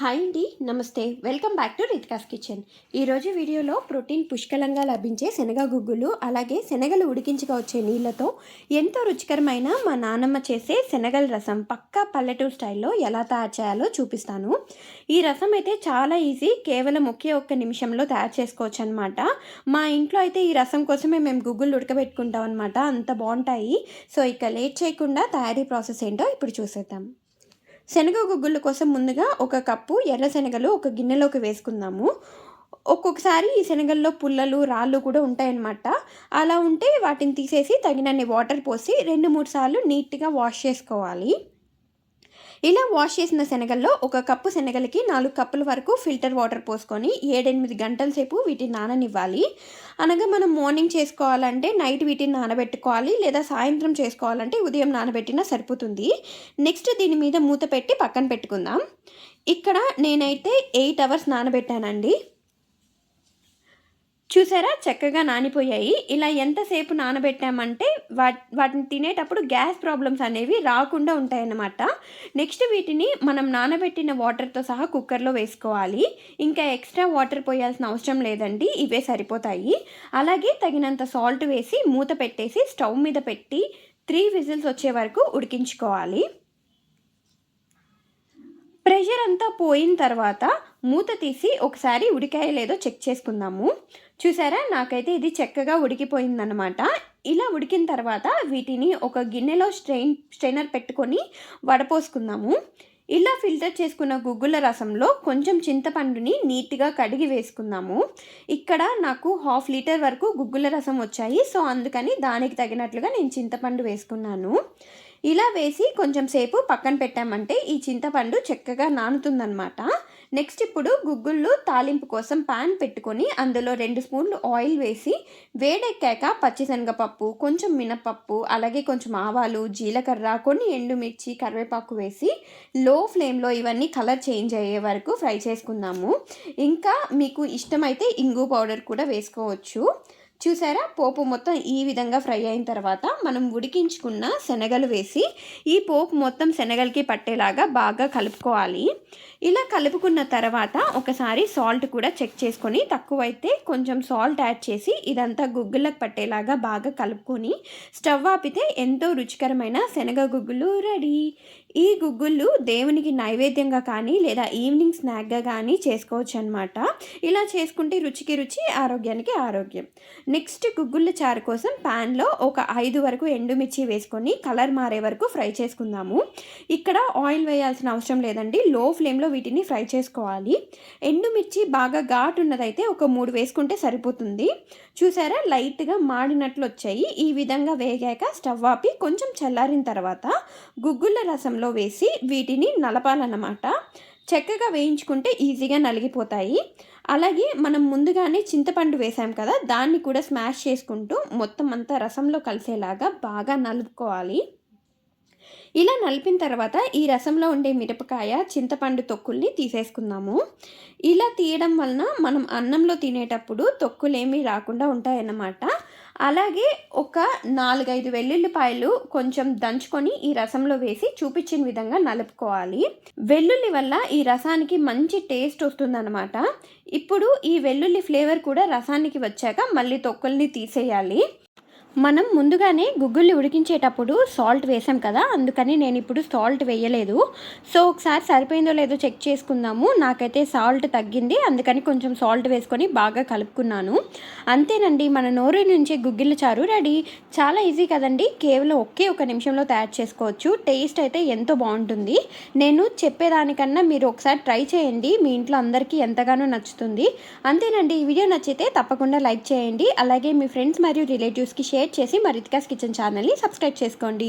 Hi అండి నమస్తే. Welcome back to Ritika's kitchen. ఈరోజు వీడియోలో ప్రోటీన్ పుష్కలంగా లభించే శనగ గుగ్గులు అలాగే శనగలు ఉడికించగా వచ్చే నీళ్ళతో ఎంతో రుచికరమైన మా నానమ్మ చేసే శనగల రసం పక్కా పల్లెటూరు స్టైల్లో ఎలా తయారు చేయాలో చూపిస్తాను. ఈ రసం అయితే చాలా ఈజీ కేవలం ఒకే ఒక్క నిమిషంలో తయారు చేసుకోవచ్చు అనమాట మా ఇంట్లో అయితే ఈ రసం కోసమే మేము గుగ్గులు ఉడకబెట్టుకుంటాం అనమాట అంత బాగుంటాయి. సో ఇక లేట్ చేయకుండా తయారీ ప్రాసెస్ ఏంటో ఇప్పుడు చూసేద్దాం. శనగ గుగ్గుల కోసం ముందుగా ఒక కప్పు ఎర్ర శనగలు ఒక గిన్నెలోకి వేసుకుందాము. ఒక్కొక్కసారి ఈ శనగల్లో పుల్లలు రాళ్ళు కూడా ఉంటాయన్నమాట. అలా ఉంటే వాటిని తీసేసి తగినన్ని వాటర్ పోసి రెండు మూడు సార్లు నీట్గా వాష్ చేసుకోవాలి. ఇలా వాష్ చేసిన శనగల్లో ఒక కప్పు శనగలకి నాలుగు కప్పుల వరకు ఫిల్టర్ వాటర్ పోసుకొని ఏడెనిమిది గంటల సేపు వీటిని నాననివ్వాలి. అనగా మనం మార్నింగ్ చేసుకోవాలంటే నైట్ వీటిని నానబెట్టుకోవాలి లేదా సాయంత్రం చేసుకోవాలంటే ఉదయం నానబెట్టినా సరిపోతుంది. నెక్స్ట్ దీని మీద మూత పెట్టి పక్కన పెట్టుకుందాం. ఇక్కడ నేనైతే ఎయిట్ అవర్స్ నానబెట్టానండి. చూసారా? చక్కగా నానిపోయాయి. ఇలా ఎంతసేపు నానబెట్టామంటే వా వాటిని తినేటప్పుడు గ్యాస్ ప్రాబ్లమ్స్ అనేవి రాకుండా ఉంటాయన్నమాట. నెక్స్ట్ వీటిని మనం నానబెట్టిన వాటర్తో సహా కుక్కర్లో వేసుకోవాలి. ఇంకా ఎక్స్ట్రా వాటర్ పోయాల్సిన అవసరం లేదండి. ఇవే సరిపోతాయి. అలాగే తగినంత సాల్ట్ వేసి మూత పెట్టేసి స్టవ్ మీద పెట్టి త్రీ విజిల్స్ వచ్చే వరకు ఉడికించుకోవాలి. ప్రెషర్ అంతా పోయిన తర్వాత మూత తీసి ఒకసారి ఉడికాయ లేదో చెక్ చేసుకుందాము. చూసారా? నాకైతే ఇది చక్కగా ఉడికిపోయిందనమాట ఇలా ఉడికిన తర్వాత వీటిని ఒక గిన్నెలో స్ట్రెయిన్ స్ట్రైనర్ పెట్టుకొని వడపోసుకుందాము. ఇలా ఫిల్టర్ చేసుకున్న గుగ్గుల రసంలో కొంచెం చింతపండుని నీట్గా కడిగి వేసుకుందాము. ఇక్కడ నాకు హాఫ్ లీటర్ వరకు గుగ్గుల రసం వచ్చాయి. సో అందుకని దానికి తగినట్లుగా నేను చింతపండు వేసుకున్నాను. ఇలా వేసి కొంచెం సేపు పక్కన పెట్టామంటే ఈ చింతపండు చక్కగా నానుతుందనమాట నెక్స్ట్ ఇప్పుడు గుగ్గుళ్ళు తాలింపు కోసం పాన్ పెట్టుకొని అందులో రెండు స్పూన్లు ఆయిల్ వేసి వేడెక్కాక పచ్చిశనగపప్పు కొంచెం మినపప్పు అలాగే కొంచెం ఆవాలు జీలకర్ర కొన్ని ఎండుమిర్చి కరివేపాకు వేసి లో ఫ్లేమ్లో ఇవన్నీ కలర్ చేంజ్ అయ్యే వరకు ఫ్రై చేసుకుందాము. ఇంకా మీకు ఇష్టమైతే ఇంగు పౌడర్ కూడా వేసుకోవచ్చు. చూసారా? పోపు మొత్తం ఈ విధంగా ఫ్రై అయిన తర్వాత మనం ఉడికించుకున్న శనగలు వేసి ఈ పోపు మొత్తం శనగలకి పట్టేలాగా బాగా కలుపుకోవాలి. ఇలా కలుపుకున్న తర్వాత ఒకసారి సాల్ట్ కూడా చెక్ చేసుకొని తక్కువైతే కొంచెం సాల్ట్ యాడ్ చేసి ఇదంతా గుగ్గులకు పట్టేలాగా బాగా కలుపుకొని స్టవ్ ఆపితే ఎంతో రుచికరమైన శనగ గుగ్గులు రెడీ. ఈ గుగ్గుళ్ళు దేవునికి నైవేద్యంగా కానీ లేదా ఈవినింగ్ స్నాక్గా కానీ చేసుకోవచ్చు అనమాట ఇలా చేసుకుంటే రుచికి రుచి ఆరోగ్యానికి ఆరోగ్యం. నెక్స్ట్ గుగ్గుళ్ళ చారు కోసం ప్యాన్లో ఒక ఐదు వరకు ఎండుమిర్చి వేసుకొని కలర్ మారే వరకు ఫ్రై చేసుకుందాము. ఇక్కడ ఆయిల్ వేయాల్సిన అవసరం లేదండి. లో ఫ్లేమ్లో వీటిని ఫ్రై చేసుకోవాలి. ఎండుమిర్చి బాగా ఘాటు ఉన్నదైతే ఒక మూడు వేసుకుంటే సరిపోతుంది. చూసారా? లైట్గా మాడినట్లు వచ్చాయి. ఈ విధంగా వేగాక స్టవ్ ఆపి కొంచెం చల్లారిన తర్వాత గుగ్గుళ్ళ రసంలో వేసి వీటిని నలపాలన్నమాట. చక్కగా వేయించుకుంటే ఈజీగా నలిగిపోతాయి. అలాగే మనం ముందుగానే చింతపండు వేసాం కదా దాన్ని కూడా స్మాష్ చేసుకుంటూ మొత్తం అంతా రసంలో కలిసేలాగా బాగా నలుపుకోవాలి. ఇలా నలిపిన తర్వాత ఈ రసంలో ఉండే మిరపకాయ చింతపండు తొక్కుల్ని తీసేసుకుందాము. ఇలా తీయడం వలన మనం అన్నంలో తినేటప్పుడు తొక్కులేమీ రాకుండా ఉంటాయన్నమాట. అలాగే ఒక నాలుగైదు వెల్లుల్లిపాయలు కొంచెం దంచుకొని ఈ రసంలో వేసి చూపించిన విధంగా నలుపుకోవాలి. వెల్లుల్లి వల్ల ఈ రసానికి మంచి టేస్ట్ వస్తుందన్నమాట. ఇప్పుడు ఈ వెల్లుల్లి ఫ్లేవర్ కూడా రసానికి వచ్చాక మళ్ళీ తొక్కల్ని తీసేయాలి. మనం ముందుగానే గుగ్గుల్ని ఉడికించేటప్పుడు సాల్ట్ వేసాం కదా అందుకని నేను ఇప్పుడు సాల్ట్ వేయలేదు. సో ఒకసారి సరిపోయిందో లేదో చెక్ చేసుకుందాము. నాకైతే సాల్ట్ తగ్గింది అందుకని కొంచెం సాల్ట్ వేసుకొని బాగా కలుపుకున్నాను. అంతేనండి మన నోరు నుంచి గుగ్గిళ్ళ చారు రెడీ. చాలా ఈజీ కదండి కేవలం ఒకే ఒక నిమిషంలో తయారు చేసుకోవచ్చు. టేస్ట్ అయితే ఎంతో బాగుంటుంది. నేను చెప్పేదానికన్నా మీరు ఒకసారి ట్రై చేయండి మీ ఇంట్లో అందరికీ ఎంతగానో నచ్చుతుంది. అంతేనండి ఈ వీడియో నచ్చితే తప్పకుండా లైక్ చేయండి. అలాగే మీ ఫ్రెండ్స్ మరియు రిలేటివ్స్కి షేర్ రేట్ చేసి మరితికాస్ కిచెన్ ఛానల్ని సబ్స్క్రైబ్ చేసుకోండి.